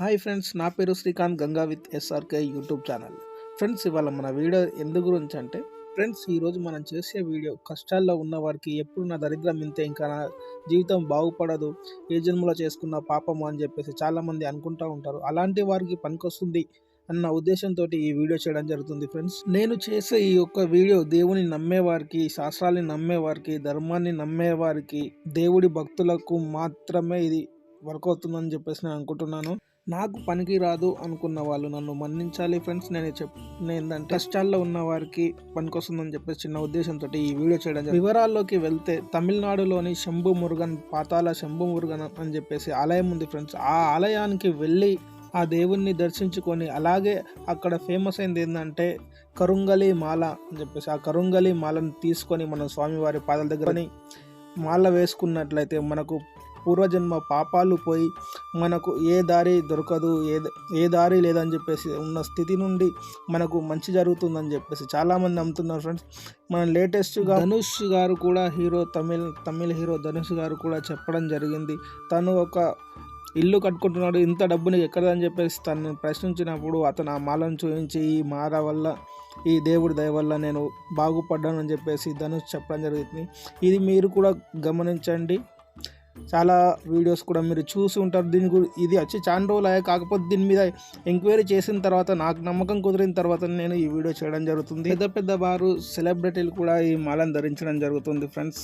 Hi friends నా పేరు Srikanth Ganga with SRK YouTube channel. Friends ఇవాళ మన వీడియో ఎందు గురించి అంటే ఫ్రెండ్స్ ఈరోజు మనం చేసే వీడియో కష్టాల్లో ఉన్న వారికి ఎప్పుడు నా దరిద్రం ఇంతే ఇంకా నా జీవితం బాగుపడదు ఏ జన్మలో చేసుకున్న పాపము అని చెప్పేసి చాలామంది అనుకుంటూ ఉంటారు. అలాంటి వారికి పనికొస్తుంది అన్న ఉద్దేశంతో ఈ వీడియో చేయడం జరుగుతుంది ఫ్రెండ్స్. నేను చేసే ఈ యొక్క వీడియో దేవుని నమ్మేవారికి శాస్త్రాన్ని నమ్మేవారికి ధర్మాన్ని నమ్మేవారికి దేవుడి భక్తులకు మాత్రమే ఇది వర్క్ అవుతుందని చెప్పేసి నేను అనుకుంటున్నాను. నాకు పనికి రాదు అనుకున్న వాళ్ళు నన్ను మన్నించాలి ఫ్రెండ్స్. నేను చెప్ ఏంటంటే కష్టాల్లో ఉన్న వారికి పనికొస్తుందని చెప్పేసి చిన్న ఉద్దేశంతో ఈ వీడియో చేయడం వివరాల్లోకి వెళ్తే తమిళనాడులోని శంభు మురుగన్ పాతాల శంభు మురుగన్ అని చెప్పేసి ఆలయం ఉంది ఫ్రెండ్స్. ఆ ఆలయానికి వెళ్ళి ఆ దేవుణ్ణి దర్శించుకొని అలాగే అక్కడ ఫేమస్ అయింది ఏంటంటే కరుంగలి మాల అని చెప్పేసి ఆ కరుంగలి మాలను తీసుకొని మనం స్వామివారి పాదాల దగ్గరని మాల వేసుకున్నట్లయితే మనకు పూర్వజన్మ పాపాలు పోయి మనకు ఏ దారి దొరకదు ఏ ఏ దారి లేదని చెప్పేసి ఉన్న స్థితి నుండి మనకు మంచి జరుగుతుందని చెప్పేసి చాలామంది నమ్ముతున్నారు ఫ్రెండ్స్. మన లేటెస్ట్గా ధనుష్ గారు కూడా హీరో తమిళ్ తమిళ హీరో ధనుష్ గారు కూడా చెప్పడం జరిగింది. తను ఒక ఇల్లు కట్టుకుంటున్నాడు ఇంత డబ్బు నీకు ఎక్కడదని చెప్పేసి తను ప్రశ్నించినప్పుడు అతను ఆ మాలను చూపించి ఈ మాల వల్ల ఈ దేవుడి దయ వల్ల నేను బాగుపడ్డానని చెప్పేసి ధనుష్ చెప్పడం జరుగుతుంది ఇది మీరు కూడా గమనించండి. చాలా వీడియోస్ కూడా మీరు చూసి ఉంటారు. దీని గురి ఇది వచ్చి చాలా రోజులు అయ్యాయి కాకపోతే దీని మీద ఎంక్వైరీ చేసిన తర్వాత నాకు నమ్మకం కుదిరిన తర్వాత నేను ఈ వీడియో చేయడం జరుగుతుంది. పెద్ద పెద్ద వారు సెలబ్రిటీలు కూడా ఈ మాలను ధరించడం జరుగుతుంది ఫ్రెండ్స్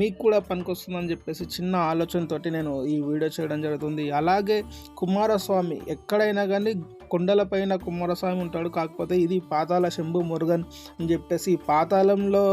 మీకు కూడా పనికొస్తుందని చెప్పేసి చిన్న ఆలోచనతోటి నేను ఈ వీడియో చేయడం జరుగుతుంది. అలాగే కుమారస్వామి ఎక్కడైనా కానీ కొండలపైన కుమారస్వామి ఉంటాడు. కాకపోతే ఇది పాతాల శంభు మురుగన్ అని చెప్పేసి పాతాళంలో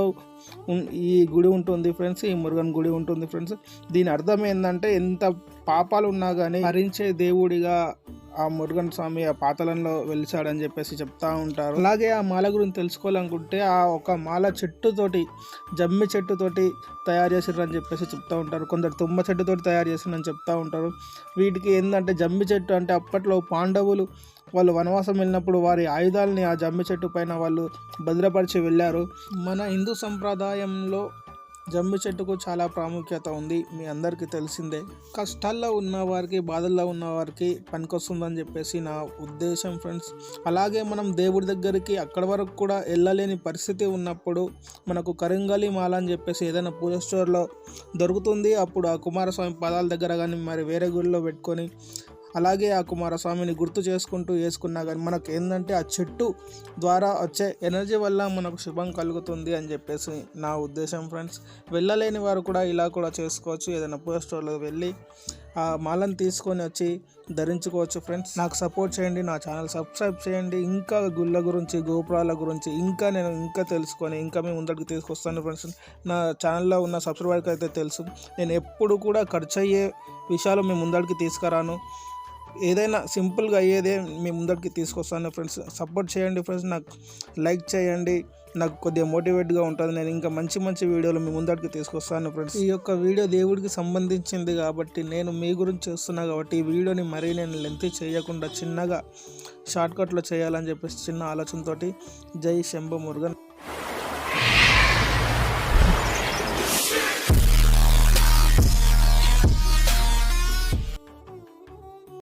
ఈ గుడి ఉంటుంది ఫ్రెండ్స్ ఈ మురుగన్ గుడి ఉంటుంది ఫ్రెండ్స్. దీని అర్థం ఏంటంటే ఎంత పాపాలు ఉన్నా కానీ హరించే దేవుడిగా ఆ మురుగన్ స్వామి ఆ పాతలంలో వెలిచాడని చెప్పేసి చెప్తా ఉంటారు. అలాగే ఆ మాల గురించి తెలుసుకోవాలనుకుంటే ఆ ఒక మాల చెట్టుతోటి జమ్మి చెట్టుతోటి తయారు చేసిర్రు చెప్పేసి చెప్తూ ఉంటారు. కొందరు తుమ్మ చెట్టుతోటి తయారు చేసిరని చెప్తూ ఉంటారు. వీటికి ఏంటంటే జమ్మి చెట్టు అంటే అప్పట్లో పాండవులు వాళ్ళు వనవాసం వెళ్ళినప్పుడు వారి ఆయుధాలని ఆ జమ్మి చెట్టు పైన వాళ్ళు భద్రపరిచి వెళ్ళారు. మన హిందూ సంప్రదాయంలో జమ్మి చెట్టుకు చాలా ప్రాముఖ్యత ఉంది. మీ అందరికీ తెలిసిందే. కష్టాల్లో ఉన్న వారికి బాధల్లో ఉన్న వారికి పనికొస్తుందని చెప్పేసి నా ఉద్దేశం ఫ్రెండ్స్ అలాగే మనం దేవుడి దగ్గరికి అక్కడి వరకు కూడా వెళ్ళలేని పరిస్థితి ఉన్నప్పుడు మనకు కరింగలి మాల అని చెప్పేసి ఏదైనా పూజ స్టోర్లో దొరుకుతుంది. అప్పుడు ఆ కుమారస్వామి పాదాల దగ్గర కానీ మరి వేరే గుడిలో పెట్టుకొని అలాగే ఆ కుమారస్వామిని గుర్తు చేసుకుంటూ వేసుకున్నా కానీ మనకు ఏంటంటే ఆ చెట్టు ద్వారా వచ్చే ఎనర్జీ వల్ల మనకు శుభం కలుగుతుంది అని చెప్పేసి నా ఉద్దేశం ఫ్రెండ్స్. వెళ్ళలేని వారు కూడా ఇలా కూడా చేసుకోవచ్చు. ఏదైనా పూజ స్టోర్లో వెళ్ళి ఆ మాలను తీసుకొని వచ్చి ధరించుకోవచ్చు ఫ్రెండ్స్. నాకు సపోర్ట్ చేయండి నా ఛానల్ సబ్స్క్రైబ్ చేయండి. ఇంకా గుళ్ళ గురించి గోపురాల గురించి ఇంకా నేను ఇంకా తెలుసుకొని ఇంకా మేము ముందరికి తీసుకొస్తాను ఫ్రెండ్స్. నా ఛానల్లో ఉన్న సబ్స్క్రైబర్కి అయితే తెలుసు. నేను ఎప్పుడు కూడా ఖర్చు అయ్యే విషయాలు మేము ముందరికి తీసుకురాను. ఏదైనా సింపుల్గా అయ్యేదే మీ ముందరికి తీసుకొస్తాను. ఫ్రెండ్స్ సపోర్ట్ చేయండి ఫ్రెండ్స్ నాకు లైక్ చేయండి. నాకు కొద్దిగా మోటివేట్గా ఉంటుంది. నేను ఇంకా మంచి మంచి వీడియోలు మీ ముందరికి తీసుకొస్తాను ఫ్రెండ్స్. ఈ యొక్క వీడియో దేవుడికి సంబంధించింది కాబట్టి నేను మీ గురించి చేస్తున్నా కాబట్టి ఈ వీడియోని మరీ నేను లెంత్ చేయకుండా చిన్నగా షార్ట్కట్లో చేయాలని చెప్పేసి చిన్న ఆలోచనతోటి జై శంభ మురుగన్.